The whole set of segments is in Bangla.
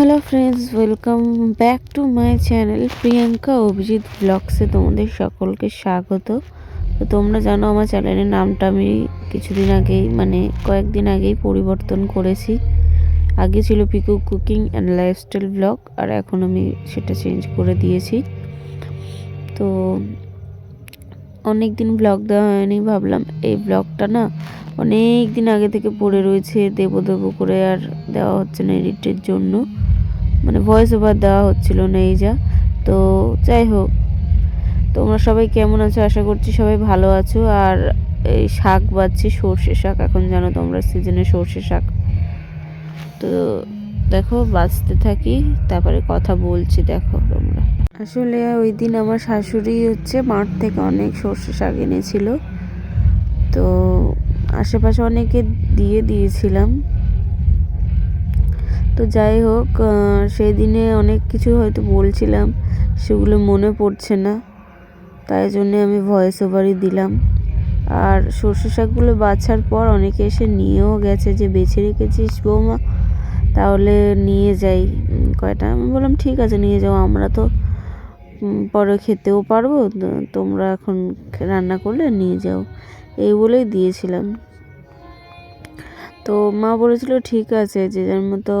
Hello friends, welcome back to my channel Priyanka Abhijit ব্লগসে তোমাদের সকলকে স্বাগত। তো তোমরা জানো আমার চ্যানেলের নামটা আমি কিছুদিন আগেই মানে কয়েকদিন আগেই পরিবর্তন করেছি। আগে ছিল Piku cooking and lifestyle vlog, আর এখন আমি সেটা চেঞ্জ করে দিয়েছি। তো অনেক দিন ব্লগ দেওয়া হয়নি ভাবলাম। এই ব্লগটা না অনেক দিন আগে থেকে পড়ে রয়েছে, দেব দেব করে আর দেওয়া হচ্ছে না এডিটের জন্য। মানে ভয়েস ওভার দেওয়া হচ্ছিল না এই যা। তো যাই হোক, তোমরা সবাই কেমন আছো? আশা করছি সবাই ভালো আছো। আর এই শাক বাচ্ছি সর্ষে শাক, এখন জানো তোমরা সিজনে সর্ষে শাক। তো দেখো, বাঁচতে থাকি, তারপরে কথা বলছি, দেখো তোমরা। আসলে ওই দিন আমার শাশুড়ি হচ্ছে মাঠ থেকে অনেক সর্ষে শাক এনেছিল। তো আশেপাশে অনেকে দিয়ে দিয়েছিলাম। তো যাই হোক সেই দিনে অনেক কিছু হয়তো বলছিলাম, সেগুলো মনে পড়ছে না। তাই জন্যে আমি ভয়েস ওভারই দিলাম। আর সর্ষে শাকগুলো বাছার পর অনেকে এসে নিয়েও গেছে যে, বেছে রেখেছিস বৌমা? তাহলে নিয়ে যাই কয়টা? আমি বললাম, ঠিক আছে, নিয়ে যাও, আমরা তো পরে খেতেও পারব তোমরা এখন রান্না করলে নিয়ে যাও। এই বলেই দিয়েছিলাম। তো মা বলেছিল, ঠিক আছে, যে যার মতো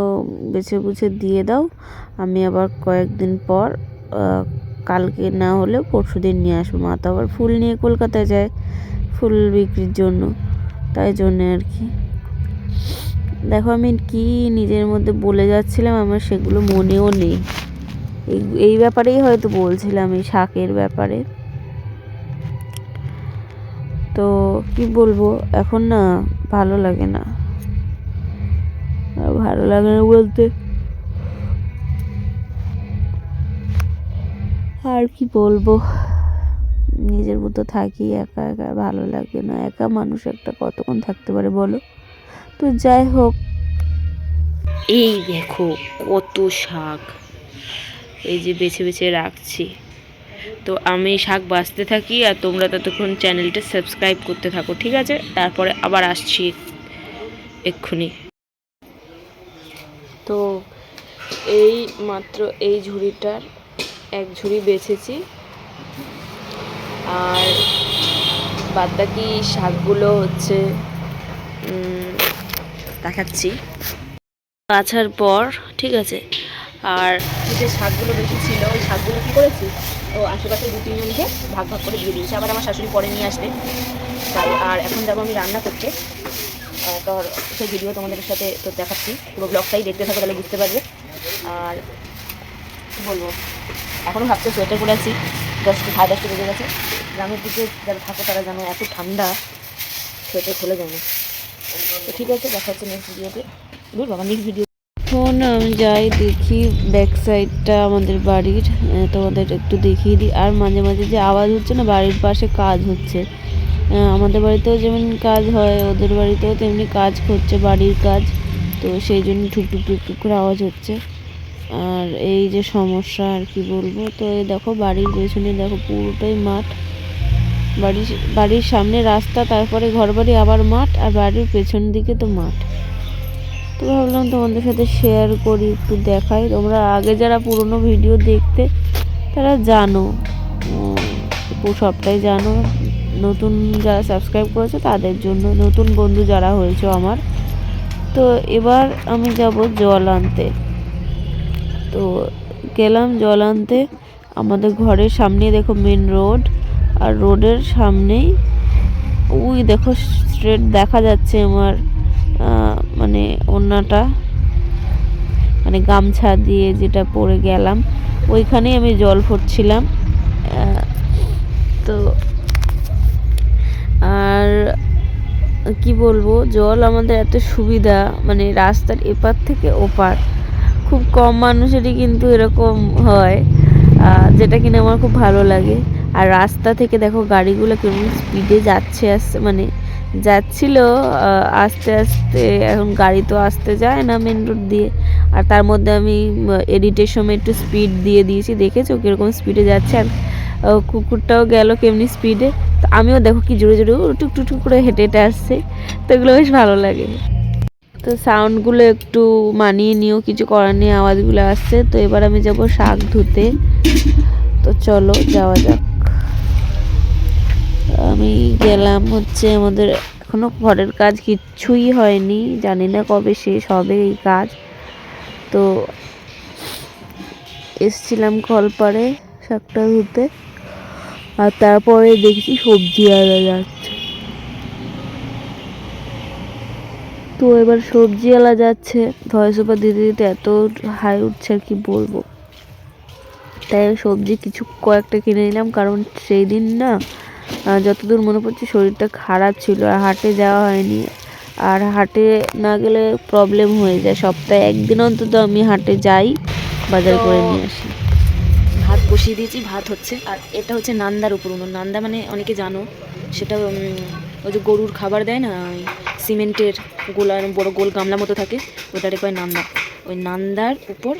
বেছে বুছে দিয়ে দাও, আমি আবার কয়েকদিন পর কালকে না হলে পরশু দিন নিয়ে আসব। মা তো আবার ফুল নিয়ে কলকাতায় যায়, ফুল বিক্রির জন্য, তাই জন্যে আর কি। দেখো আমি কি নিজের মধ্যে বলে যাচ্ছিলাম, আমার সেগুলো মনেও নেই। এই এই ব্যাপারেই হয়তো বলছিলাম, এই শাকের ব্যাপারে। তো কি বলব, এখন না ভালো লাগে না। ভালো লাগে না বলতে। আর কি বলব, নিজের মতো থাকি, একা একা, ভালো লাগে না। একা মানুষ একটা কতক্ষণ থাকতে পারে বলো? তো যাই হোক। এই দেখো কত শাক। এই যে বেছে বেছে রাখছি। তো আমি শাক বাঁচতে থাকি আর তোমরা ততক্ষণ চ্যানেলটা সাবস্ক্রাইব করতে থাকো, ঠিক আছে? তারপরে আবার আসছি এক্ষুনি। তো এই মাত্র এই ঝুড়িটার এক ঝুড়ি বেছেছি। আর বাদবাকি শাকগুলো হচ্ছে দেখাচ্ছি। বাছার পর, ঠিক আছে, আর যে শাকগুলো বেশি ছিল, ওই শাকগুলো কী করেছি? তো আশেপাশে দু তিনজনকে ভাগ ভাগ করে দিয়ে দিয়েছি। আবার আমার শাশুড়ি পরে নিয়ে আসবে। তাই, আর এখন যাব আমি রান্না করতে। তোর, সেই ভিডিও তোমাদের সাথে তো দেখাচ্ছি। পুরো ব্লগটাই দেখতে থাকো, তাহলে বুঝতে পারবে। আর কী বলব? এখনও ভাবতে সোয়েটার পরে আছি। দশটা সাড়ে দশটা বেজে গেছে। গ্রামের দিকে যারা থাকো, তারা জানো এত ঠান্ডা। সোয়েটার খুলে যায় না তো ঠিক আছে দেখা হচ্ছে নেক্সট ভিডিওতে বুঝ বাবা নেক্সট ভিডিও এখন আমি যাই দেখি ব্যাক সাইডটা আমাদের বাড়ির। তোমাদের একটু দেখিয়ে দিই। আর মাঝে মাঝে যে আওয়াজ হচ্ছে না, বাড়ির পাশে কাজ হচ্ছে। আমাদের বাড়িতেও যেমন কাজ হয়, ওদের বাড়িতেও তেমনি কাজ করছে বাড়ির কাজ। তো সেই জন্য ঠুকটুক টুকটুক করে আওয়াজ হচ্ছে। আর এই যে সমস্যা, আর কি বলব? তো দেখো, বাড়ির পেছনে দেখো, পুরোটাই মাঠ। বাড়ির বাড়ির সামনে রাস্তা, তারপরে ঘর বাড়ি আবার মাঠ, আর বাড়ির পেছন দিকে তো মাঠ। তো ভাবলাম তোমাদের সাথে শেয়ার করি, একটু দেখাই। তোমরা আগে যারা পুরনো ভিডিও দেখতে, তারা জানো। সবটাই জানো। নতুন যারা সাবস্ক্রাইব করেছে, তাদের জন্য। নতুন বন্ধু যারা হয়েছে আমার। তো এবার আমি যাব জল আনতে। তো গেলাম জল আনতে। আমাদের ঘরের সামনে দেখো মেন রোড আর রোডের সামনেই ওই দেখো স্ট্রেট দেখা যাচ্ছে আমার মানে ওড়নাটা মানে গামছা দিয়ে যেটা পরে গেলাম। ওইখানেই আমি জল ভরছিলাম তো আর কি বলব, জল আমাদের এত সুবিধা মানে রাস্তার এপার থেকে ওপার। খুব কম মানুষেরই কিন্তু এরকম হয় যেটা কিনা আমার খুব ভালো লাগে। আর রাস্তা থেকে দেখো গাড়িগুলো কেমন স্পিডে যাচ্ছে আসছে মানে যাচ্ছিল আস্তে আস্তে, এখন গাড়ি তো আসতে যায় না মেন রোড দিয়ে। আর তার মধ্যে আমি এডিটের সময় একটু স্পিড দিয়ে দিয়েছি, দেখেছ কীরকম স্পিডে যাচ্ছে? আর কুকুরটাও গেল কেমনি স্পিডে তো আমিও দেখো কি জোরে জোরে টুক টুক করে হেঁটে হেঁটে আসছে। তো এগুলো বেশ ভালো লাগে। তো সাউন্ডগুলো একটু মানিয়ে নিও, কিছু করার নেই, আওয়াজগুলো আসছে। তো এবার আমি যাব শাক ধুতে। তো চলো যাওয়া যাক। গেলাম হচ্ছে আমাদের এখনও ঘরের কাজ কিচ্ছুই হয়নি। জানি না কবে শেষ হবে এই কাজ। তো এসছিলাম কলপারে শাকটা ধুতে। আর তারপরে দেখছি সবজি আলা যাচ্ছে। তো এবার সবজিওয়ালা যাচ্ছে। ভয়েস ওভার দিতে দিতে এত হাই উঠছে আর কি বলব। তাই সবজি কিছু কয়েকটা কিনে নিলাম। কারণ সেই দিন না যতদূর মনে পড়ছে শরীরটা খারাপ ছিল আর হাটে যাওয়া হয়নি। আর হাটে না গেলে প্রবলেম হয়ে যায়। সপ্তাহে একদিন অন্তত আমি হাটে যাই বাজার করে নিয়ে আসি। ভাত বসিয়ে দিয়েছি ভাত হচ্ছে। আর এটা হচ্ছে নান্দার উপর উনুন। নান্দা মানে অনেকে জানো সেটা ওই যে গরুর খাবার দেয় না ওই সিমেন্টের গোলা বড় গোল গামলা মতো থাকে ওটারে কয় নান্দা। ওই নান্দার উপর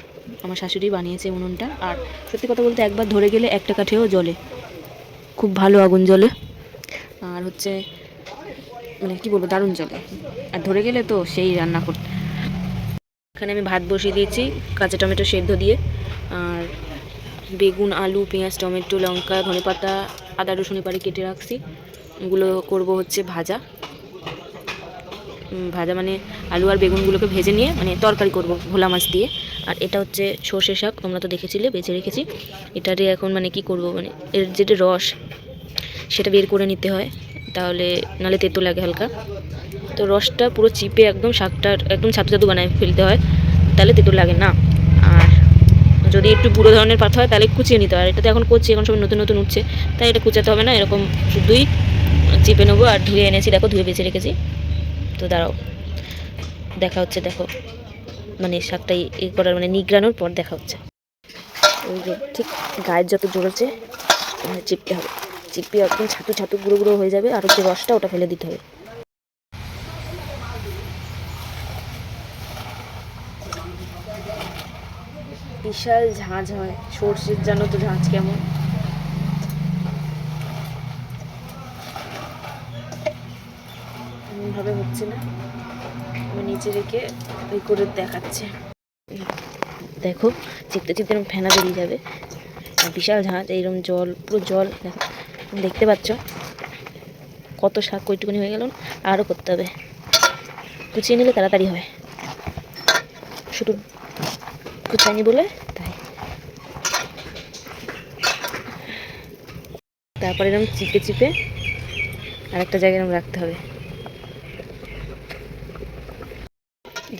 আমার শাশুড়ি বানিয়েছে উনুনটা। আর সত্যি কথা বলতে একবার ধরে গেলে একটা কাঠেও জ্বলে। খুব ভালো আগুন জ্বলে। আর হচ্ছে মানে কি বলব, দারুণ জ্বলে। আর ধরে গেলে তো সেই রান্না করতে। এখানে আমি ভাত বসিয়ে দিয়েছি, কাঁচা টমেটো সেদ্ধ দিয়ে। আর বেগুন, আলু, পেঁয়াজ, টমেটো, লঙ্কা, ধনেপাতা, আদা, রসুন পাড়ি কেটে রাখছি। এগুলো করব হচ্ছে ভাজা। ভাজা মানে আলু আর বেগুনগুলোকে ভেজে নিয়ে মানে তরকারি করব, ভোলা মাছ দিয়ে। আর এটা হচ্ছে সর্ষে শাক, তোমরা তো দেখেছিলে, বেছে রেখেছি। এটারে এখন মানে কি করব মানে এর যেটা রস, সেটা বের করে নিতে হয়, তাহলে নালে তেতো লাগে হালকা। তো রসটা পুরো চিপে একদম শাকটার, একদম ছাতু ছাতু বানায় ফেলতে হয়, তাহলে তেতো লাগে না। আর যদি একটু বুড়ো ধরনের পাতা হয়, তাহলে কুচিয়ে নিতে হয়। আর এটা তো এখন করছি, এখন সব নতুন নতুন উঠছে, তাই এটা কুচাতে হবে না, এরকম শুধুই চিপে নেব আর ধুয়ে এনেছি, দেখো ধুয়ে বেছে রেখেছি। তো দাঁড়াও, দেখা হচ্ছে, দেখো। মানে শাকটা এ করার মানে নিগড়ানোর পর দেখা হচ্ছে। ওই যে ঠিক গায়ের যত জোরেছে চিপতে হবে। চিপে একদম ছাতু ছাতু গুঁড়ো গুঁড়ো হয়ে যাবে আর যে রসটা ওটা ফেলে দিতে হবে। বিশাল ঝাঁঝ হয়, সর্ষের জানো তো ঝাঁঝ কেমন? হচ্ছে না। আমি নিচে রেখে ওই করে দেখাচ্ছে। দেখো, চিপতে চিপতে এরকম ফেনা বেরিয়ে যাবে। বিশাল ঝাঁঝ এইরকম জল, পুরো জল, দেখো, দেখতে পাচ্ছ? কত শাক কইটুকুনি হয়ে গেল, আরও করতে হবে। কুচিয়ে নিলে তাড়াতাড়ি হয়। শুধু কুচাইনি বলে তাই। তারপরে এরকম চিপে চিপে আর একটা জায়গায় এরকম রাখতে হবে।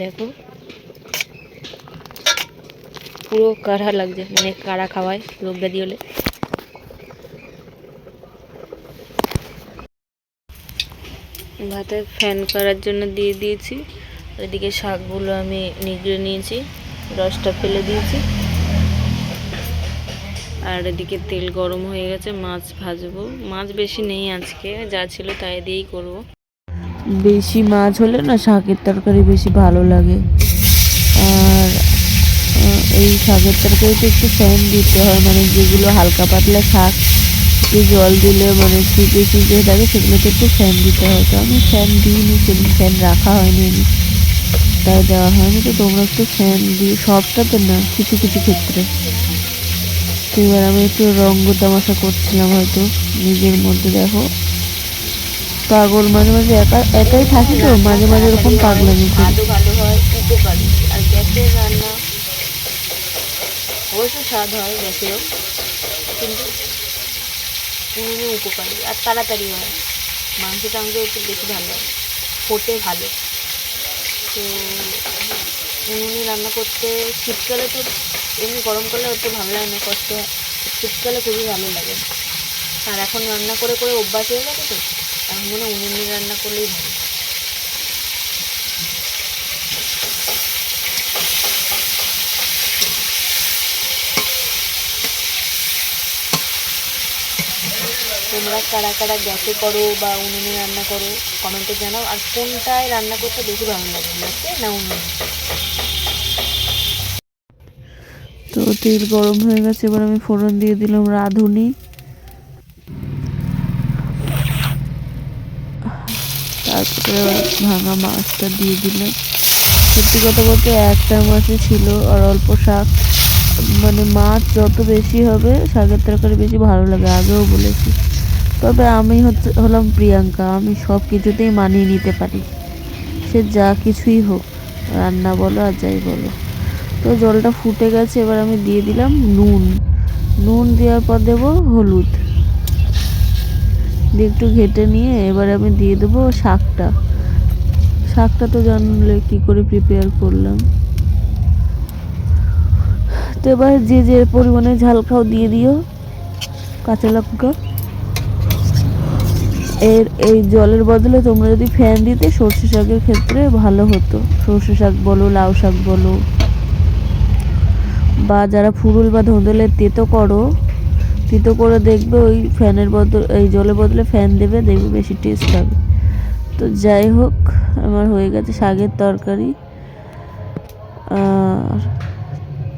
দেখো। পুরো কাড়া লাগছে মানে কাড়া খাওয়ায় রোগ ব্যাধি হলে ভাতে ফ্যান করার জন্য দিয়ে দিয়েছি। এদিকে শাকগুলো আমি নিগড়ে নিয়েছি, রসটা ফেলে দিয়েছি। আর এদিকে তেল গরম হয়ে গেছে, মাছ ভাজবো। মাছ বেশি নেই আজকে, যা ছিল তাই দিয়েই করব। বেশি মাছ হলে না শাকের তরকারি বেশি ভালো লাগে। আর এই শাকের তরকারিতে একটু ফ্যান দিতে হয় মানে যেগুলো হালকা পাতলা শাক, একটু জল দিলে মানে চিপে চিপে থাকে সেগুলোতে একটু ফ্যান দিতে হয়। তো আমি ফ্যান দিইনি, সেদিন ফ্যান রাখা হয়নি আমি তাই দেওয়া হয়নি। তো তোমরা একটু ফ্যান দিও সবটাতে না, কিছু কিছু ক্ষেত্রে। তো এবার আমি একটু রঙ্গ তামাশা করছিলাম হয়তো, নিজের মধ্যে, দেখো। পাগল, মাঝে মাঝে একা একাই থাকি তো, মাঝে মাঝে এরকম পাগলামি করি। ভালো হয় উপকারী আর গ্যাসের রান্না অবশ্য স্বাদ হয় গ্যাসেরও, কিন্তু উনুনে উপকারী আর তাড়াতাড়ি হয়। মাংস টাংস একটু বেশি ভালো হয়, ফোটে ভালো। তো উনুনে রান্না করতে, শীতকালে তো এমনি গরমকালে অত ভালো লাগে না, কষ্ট হয়। শীতকালে খুবই ভালো লাগে। আর এখন রান্না করে করে অভ্যাস হয়ে গেছে তো? এখন মনে উনুনে রান্না করলেই ভালো। তোমরা কারা কারা গ্যাসে করো বা উনুনে রান্না করো কমেন্টে জানাও। আর কোনটায় রান্না করতে বেশি ভালো লাগে, গ্যাসে না উনুনে? তো তেল গরম হয়ে গেছে, এবার আমি ফোড়ন দিয়ে দিলাম রাঁধুনি। তারপরে ভাঙা মাছটা দিয়ে দিলাম। সত্যি কথা বলতে একটা মাছই ছিল আর অল্প শাক। মানে মাছ যত বেশি হবে, শাকের তরকারি বেশি ভালো লাগে, আগেও বলেছি। তবে আমি হচ্ছে, হলাম প্রিয়াঙ্কা, আমি সব কিছুতেই মানিয়ে নিতে পারি। সে যা কিছুই হোক, রান্না বলো আর যাই বলো। তো জলটা ফুটে গেছে, এবার আমি দিয়ে দিলাম নুন। নুন দেওয়ার পর দেবো হলুদ। দিয়ে একটু ঘেটে নিয়ে এবার আমি দিয়ে দেবো শাকটা। শাকটা তো জানলে কী করে প্রিপেয়ার করলাম। তো এবার যে যে পরিমাণে ঝাল খাও দিয়ে দিও, কাঁচা লঙ্কা। এর এই জলের বদলে তোমরা যদি ফ্যান দিতে সর্ষে শাকের ক্ষেত্রে ভালো হতো। সর্ষে শাক বলো, লাউ শাক বলো, বা যারা ফুরুল বা ধুন্দুলের তেতো করো তেতো করে দেখবে ওই ফ্যানের বদল, এই জলের বদলে ফ্যান দেবে, দেখবে বেশি টেস্ট হবে তো যাই হোক, আমার হয়ে গেছে শাকের তরকারি। আর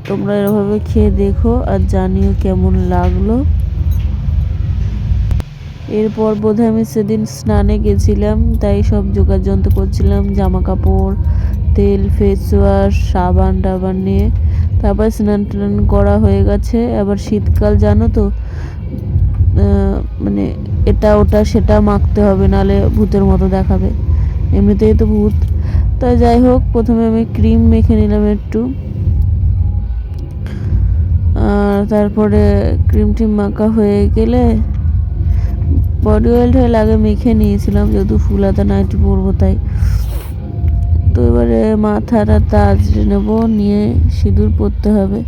তোমরা এরভাবে খেয়ে দেখো আর জানিও কেমন লাগল। এরপর বোধহয় আমি সেদিন স্নানে গেছিলাম, তাই সব যোগাযন্ত্র করছিলাম জামা কাপড় তেল ফেস ওয়াশ সাবান টাবান নিয়ে। তারপর স্নান টান করা হয়ে গেছে। আবার শীতকাল, জানো তো? মানে এটা, ওটা, সেটা মাখতে হবে, নালে ভূতের মতো দেখাবে। এমনিতেই তো ভূত। তাই যাই হোক, প্রথমে আমি ক্রিম মেখে নিলাম একটু। আর তারপরে ক্রিম টিম মাখা হয়ে গেলে বডি অয়েলটা আগে মেখে নিয়েছিলাম, যেহেতু ফুলাতে নাইটি পরবো তাই। তো এবারে মাথাটা তাজড়ে নেব, নিয়ে সিঁদুর পরতে হবে।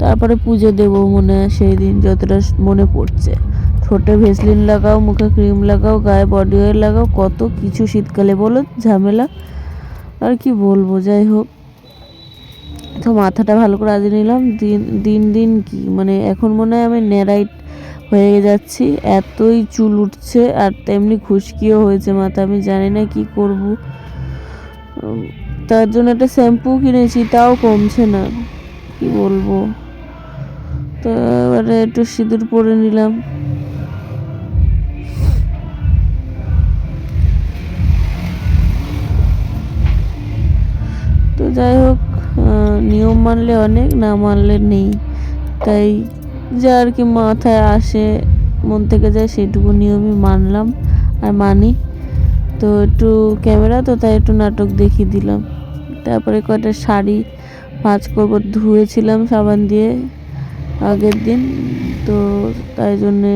তারপরে পুজো দেব মনে সেই দিন যতটা মনে পড়ছে। ঠোঁটে ভেসলিন লাগাও, মুখে ক্রিম লাগাও, গায়ে বডি অয়েল লাগাও, কত কিছু শীতকালে বলো, ঝামেলা। আর কি বলব, যাই হোক। তো মাথাটা ভালো করে আজে নিলাম। দিন দিন দিন কি মানে এখন মনে হয় আমি ন্যারাইট হয়ে যাচ্ছি। এতই চুল উঠছে আর তেমনি খুশকিও হয়েছে মাথা। আমি জানি না কি করব। তার জন্য একটা শ্যাম্পু কিনেছি, তাও কমছে না। কি বলব? তো এবারে একটু সিঁদুর পরে নিলাম। তো যাই হোক নিয়ম মানলে অনেক, না মানলে নেই। তাই যা আর কি মাথায় আসে, মন থেকে যায়, সেটুকু নিয়মই মানলাম। আর মানি তো একটু ক্যামেরা, তো তাই একটু নাটক দেখিয়ে দিলাম। তারপরে কয়টা শাড়ি ভাঁজ করব, ধুয়েছিলাম সাবান দিয়ে আগের দিন। তো তাই জন্যে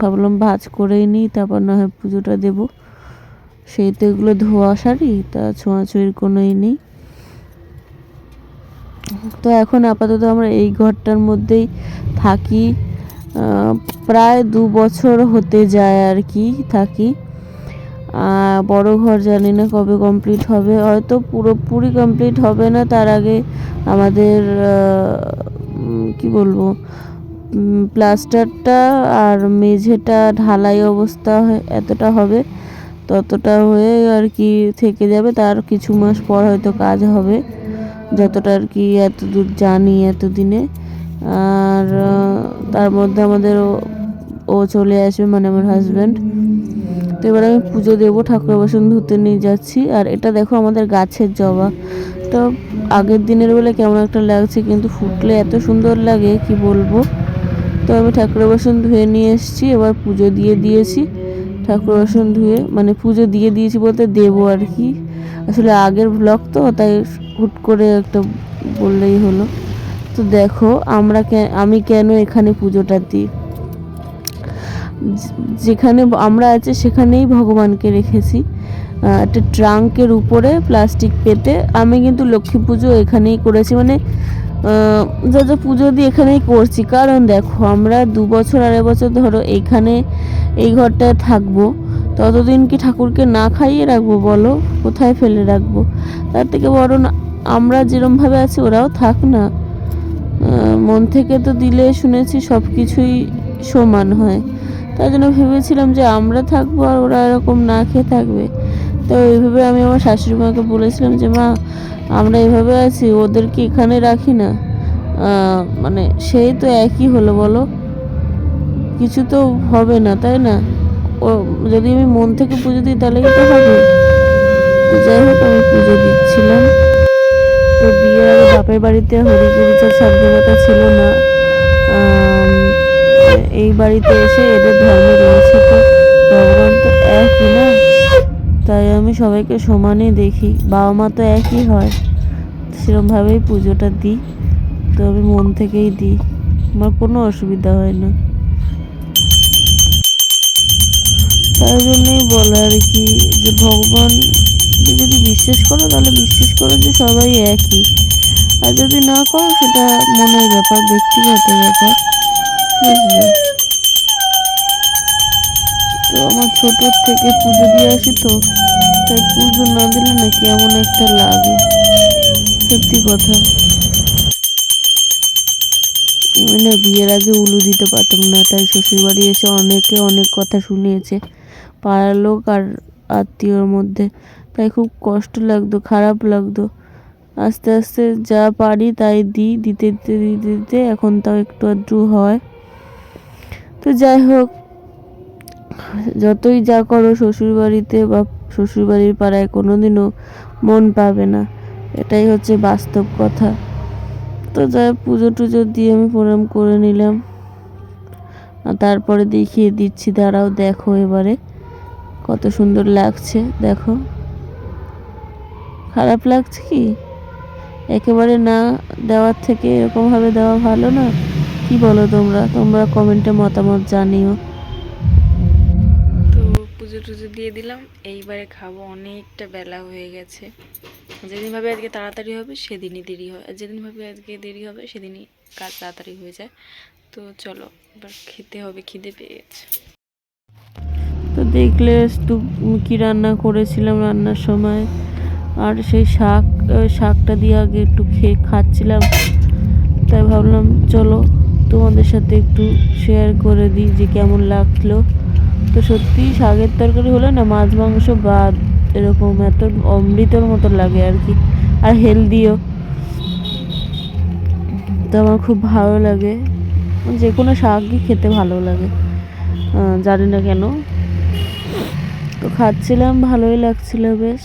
ভাবলাম ভাঁজ করেই নিই, তারপর না হয় পুজোটা দেবো। সেই তো এগুলো ধোয়া শাড়ি, তা ছোঁয়াছুঁয়ির কোনোই নেই। তো এখন আপাতত আমরা এই ঘরটার মধ্যেই থাকি। প্রায় দু বছর হতে যায় আর কি থাকি। বড় ঘর জানি না কবে কমপ্লিট হবে। হয়তো পুরোপুরি কমপ্লিট হবে না, তার আগে আমাদের কি বলব প্লাস্টারটা আর মেঝেটা ঢালাই অবস্থা এতটা হবে, ততটা হয়ে আর কি থেকে যাবে। তার কিছু মাস পর হয়তো কাজ হবে, যতটা আর কি এত দূর জানি এতদিনে। আর তার মধ্যে আমাদের ও- চলে আসবে মানে আমার হাজব্যান্ড এবার আমি পুজো দেবো ঠাকুর বাসন ধুতে নিয়ে যাচ্ছি। আর এটা দেখো আমাদের গাছের জবা। তো আগের দিনের বেলা কেমন একটা লাগছে, কিন্তু ফুটলে এত সুন্দর লাগে, কি বলব? তো আমি ঠাকুর বাসন ধুয়ে নিয়ে এসেছি, এবার পুজো দিয়ে দিয়েছি। ঠাকুর বাসন ধুয়ে মানে পুজো দিয়ে দিয়েছি বলতে দেবো আর কি। আসলে আগের ব্লগ তো, তাই হুট করে একটা বললেই হলো। তো দেখো, আমরা আমি কেন এখানে পুজোটা দিই? যেখানে আমরা আছি, সেখানেই ভগবানকে রেখেছি। একটা ট্রাঙ্কের উপরে প্লাস্টিক পেতে। আমি কিন্তু লক্ষ্মী পুজো এখানেই করেছি। মানে যা যা পুজো দিয়ে এখানেই করছি। কারণ দেখো, আমরা দু বছর, আড়াই বছর ধরো এখানে এই ঘরটায় থাকব। ততদিন কি ঠাকুরকে না খাইয়ে রাখব বলো? কোথায় ফেলে রাখব? তার থেকে বরং আমরা যেরমভাবে আছি, ওরাও থাক না। মন থেকে তো দিলে শুনেছি সব কিছুই সমান হয়। তাই জন্য ভেবেছিলাম যে আমরা থাকব আর ওরা এরকম না খেয়ে থাকবে। তো এইভাবে আমি আমার শাশুড়ি মাকে বলেছিলাম যে, মা, আমরা এভাবে আছি, ওদেরকে এখানে রাখি না। মানে সেই তো একই হলো বলো। কিছু তো হবে না, তাই না? ও, যদি আমি মন থেকে পুজো দিই তাহলে কি তো হবে। তো যাই হোক, আমি পুজো দিচ্ছিলাম। তো বিয়ের আগে বাপের বাড়িতে হরিপুরিচার স্বাধীনতা ছিল না। এই বাড়িতে এসে এদের ধর্ম রয়েছে তো? ভগবান তো একই না? তাই আমি সবাইকে সমানই দেখি। বাবা মা তো একই হয়। সেরকমভাবেই পুজোটা দিই। তো আমি মন থেকেই দিই। আমার কোনো অসুবিধা হয় না। তাই জন্যই বলা আর কি যে ভগবান যদি বিশ্বাস করো, তাহলে বিশ্বাস করো যে সবাই একই। আর যদি না করো, সেটা মনের ব্যাপার, ব্যক্তিগত ব্যাপার। বুঝলে? তো আমার ছোটোর থেকে পুজো দিয়ে আসি তো, তাই পুজো না দিলে না কেমন একটা লাগে। সত্যি কথা। আমি না বিয়ের আগে উলু দিতে পারতাম না, তাই শ্বশুরবাড়ি এসে অনেকে অনেক কথা শুনিয়েছে, পাড়ার লোক আর আত্মীয়র মধ্যে। তাই খুব কষ্ট লাগতো, খারাপ লাগতো। আস্তে আস্তে যা পারি তাই দিই, দিতে দিতে দিতে দিতে, এখন তাও একটু আধটু হয়। তো যাই হোক যতই যা করো, শ্বশুরবাড়িতে বা শ্বশুরবাড়ির পাড়ায় কোনোদিনও মন পাবে না। এটাই হচ্ছে বাস্তব কথা। তো যাই পুজো টুজো দিয়ে আমি প্রণাম করে নিলাম। তারপরে দেখিয়ে দিচ্ছি, দাঁড়াও দেখো এবারে। কত সুন্দর লাগছে, দেখো। খারাপ লাগছে কি? একেবারে না দেওয়ার থেকে এরকমভাবে দেওয়া ভালো না? কি বলো তোমরা? তোমরা কমেন্টে মতামত জানিও। টুজো দিয়ে দিলাম। এইবারে খাব অনেকটা বেলা হয়ে গেছে। যেদিন ভাবে আজকে তাড়াতাড়ি হবে, সেদিনই দেরি হয়। আর যেদিন ভাবে আজকে দেরি হবে, সেদিনই কাজ তাড়াতাড়ি হয়ে যায়। তো চলো, এবার খেতে হবে, খিদে পেয়েছে তো দেখলে কি রান্না করেছিলাম রান্নার সময়। আর সেই শাক শাকটা দিয়ে আগে একটু খেয়ে খাচ্ছিলাম। তাই ভাবলাম, চলো তোমাদের সাথে একটু শেয়ার করে দিই যে কেমন লাগল। তো সত্যি শাকের তরকারি হলে না মাছ, মাংস বাদ, এরকম এত অমৃতর মতো লাগে আর কি, আর হেলদিও। তো আমার খুব ভালো লাগে। যে কোনো শাকই খেতে ভালো লাগে। জানি না কেন। তো খাচ্ছিলাম, ভালোই লাগছিল বেশ।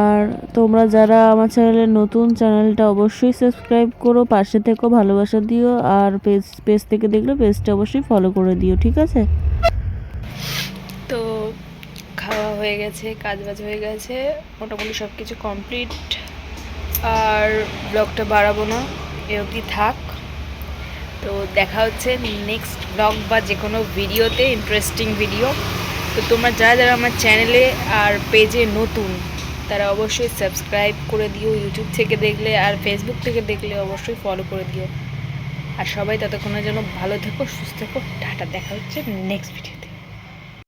আর তোমরা যারা আমার চ্যানেলে নতুন, চ্যানেলটা অবশ্যই সাবস্ক্রাইব করো, পাশে থেকো, ভালোবাসা দিও, আর পেজ পেজ থেকে দেখলে পেজটা অবশ্যই ফলো করে দিও, ঠিক আছে? তো খাওয়া হয়ে গেছে কাজ বাজ হয়ে গেছে, মোটামুটি সব কিছু কমপ্লিট আর ব্লগটা বাড়াবো না, এ অবধি থাক। তো দেখা হচ্ছে নেক্সট ব্লগ বা যে কোনো ভিডিওতে ইন্টারেস্টিং ভিডিও তো তোমরা যারা যারা আমার চ্যানেলে আর পেজে নতুন তারা অবশ্যই সাবস্ক্রাইব করে দিও ইউটিউব থেকে দেখলে আর ফেসবুক থেকে দেখলে অবশ্যই ফলো করে দিও। আর সবাই ততক্ষণের জন্য ভালো থেকো, সুস্থ থেকো। টাটা, দেখা হচ্ছে নেক্সট ভিডিও